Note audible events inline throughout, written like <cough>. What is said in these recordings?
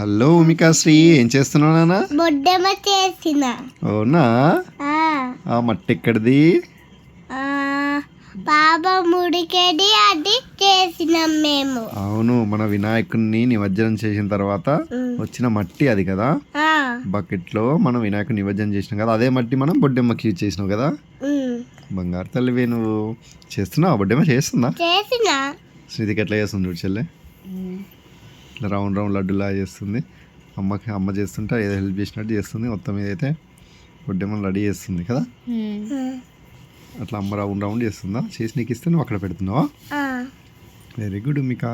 Hello ఉమికాశ్రీ ఏం చేస్తున్నావు నాన్న బొడ్డెమ్మ చేసిన. అవునా? ఆ, మట్టి ఎక్కడిది బాబా ముడికెడి అది చేసినాం మేము. అవును మన వినాయకుడిని నిమజ్జనం చేసిన తర్వాత. వచ్చిన మట్టి అది కదా? ఆ, బకెట్లో మనం వినాయకుడిని నిమజ్జనం చేసినాం కదా అదే మట్టి మనం బొడ్డెమ్మకి యూజ్ చేసినావు కదా. బంగారు తల్లివే నువ్వు. చేస్తున్నావు? బొడ్డెమ్మ చేస్తుందా? చేసిన. స్మృతికి ఎట్లా చేస్తుంది చూడు చెల్లె? ఇట్లా రౌండ్ రౌండ్ లడ్డులా చేస్తుంది. అమ్మకి అమ్మ చేస్తుంటే ఏదో హెల్ప్ చేసినట్టు చేస్తుంది. మొత్తం ఏదైతే బొడ్డెమ్మని రెడీ చేస్తుంది కదా. అట్లా అమ్మ రౌండ్ రౌండ్ చేస్తుందా? చేసి నీకు ఇస్తే నువ్వు అక్కడ పెడుతున్నావా? Very good Mika.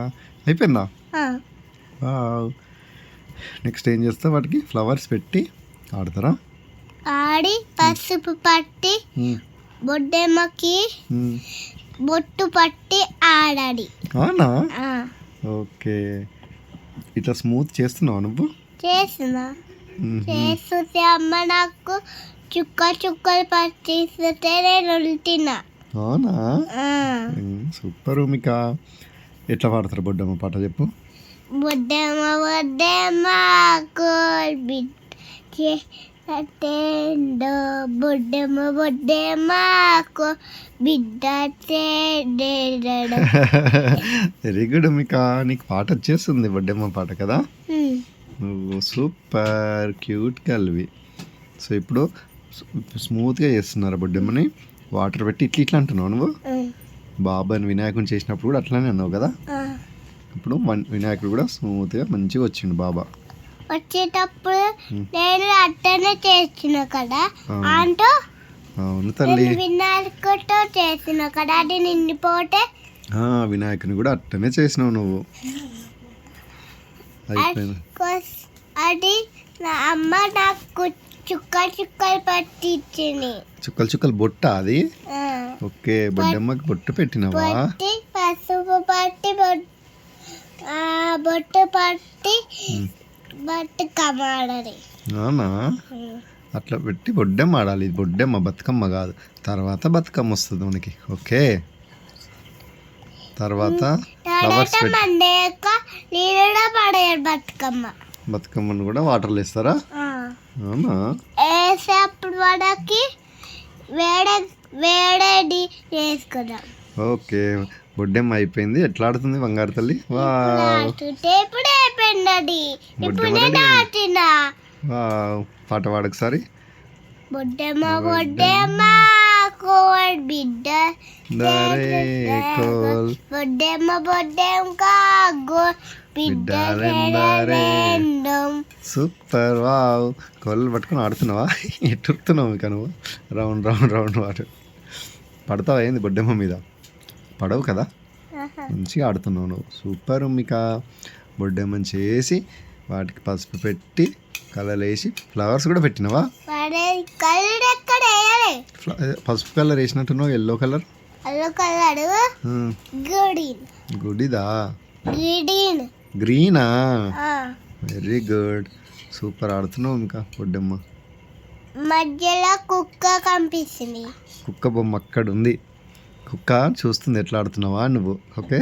అయిపోయిందా. నెక్స్ట్ ఏం చేస్తా వాటికి? ఫ్లవర్స్ పెట్టి ఆడతారా? ఆడి పసుపు పట్టి మ్మ్. బొడ్డెమ్మకి మ్మ్. బొట్టు పట్టి ఆడాడి అవునా? ఓకే ఇట్లా స్మూత్ చేస్తున్నావా నువ్వు? చేసిన. చేస్తుంటే అమ్మ నాకు చుక్క చుక్కలు పట్టిస్తే నేను ఉల్టినా. అవునా. సూపర్ మికా. ఎట్లా పాడతారు బొడ్డమ్మ పాట చెప్పు? బొడ్డెమ్మ బొడ్డెమ్మ కోల్ చేటెండో బొడ్డెమ్మ బొడ్డెమ్మ కో బిడ్డ వెరీ గుడ్ మికా నీకు పాట వచ్చేస్తుంది బొడ్డమ్మ పాట కదా. నువ్వు సూపర్ క్యూట్ కలివి సో ఇప్పుడు స్మూత్గా చేస్తున్నారు బొడ్డమ్మని. వాటర్ పెట్టి ఇట్లా ఇట్లా అంటున్నావు నువ్వు. బాబాని వినాయకుని చేసినప్పుడు కూడా అట్లానే అన్నావు కదా. ఇప్పుడు వన్- వినాయకుడు కూడా స్మూత్గా మంచిగా వచ్చిండు బాబా. వచ్చేటప్పుడు. నేను అట్టనే చేసిన కదా. అంటూ అవును తల్లి. వినాయకుడితో చేసిన కదా. అది నిండిపోతే వినాయకుని కూడా అట్టనే చేసినావు నువ్వు. అది నా అమ్మ నాకు చుక్క చుక్కలు పట్టి ఇచ్చింది చుక్కలు చుక్కలు బొట్ట అది. ఓకే బొడ్డమ్మకి బొట్టు పెట్టినావా? పట్టి పసుపు పట్టి బొట్టు పట్టి అవునా? అట్లా పెట్టి బొడ్డెమ్మ ఆడాలి. ఇది బొడ్డెమ్మ బతుకమ్మ కాదు. తర్వాత బతుకమ్మ వస్తుంది మనకి. ఓకే? తర్వాత ఫ్లవర్స్ బతుకమ్మ. బతుకమ్మను కూడా వాటర్లో వేస్తారా. అవునా? వేసేప్పుడు మనకి వేడే వేడేది వేసుకున్నాం ఓకే. బొడ్డెమ్మ అయిపోయింది. ఎట్లా ఆడుతుంది బంగారు తల్లి? వా ఆడుతుంటే ఇప్పుడు వా పాట పాడొకసారి. బొడ్డెమ్మ బొడ్డెమ్మ. కోల్ బిడ్డ. దరే కోల్. బొడ్డెమ్మ బొడ్డెమ్మ కాగో బిడ్డ రెండం సూపర్ వావ్. కోళ్ళు పట్టుకొని ఆడుతున్నావా? <laughs> ఎట్టుతున్నావు ఇక నువ్వు? రౌండ్ రౌండ్ రౌండ్ వాడు పడతావా ఏంది బొడ్డెమ్మ మీద? పడవు కదా? మంచిగా ఆడుతున్నావు నువ్వు. సూపర్ బొడ్డెమ్మని చేసి వాటికి పసుపు పెట్టి కలర్ వేసి ఫ్లవర్స్ కూడా పెట్టినావా? పసుపు కలర్ వేసినట్టున్నావు ఎల్లో కలర్? కలర్ గ్రీన్ గుడిదా? గ్రీన్ గ్రీనా వెరీ గుడ్ సూపర్ ఆడుతున్నావు ఇంకా బొడ్డెమ్మ. మధ్యలో కుక్క కనిపిస్తుంది. కుక్క బొమ్మ అక్కడ ఉంది కుక్క చూస్తుంది ఎట్లా ఆడుతున్నావా నువ్వు ఓకే?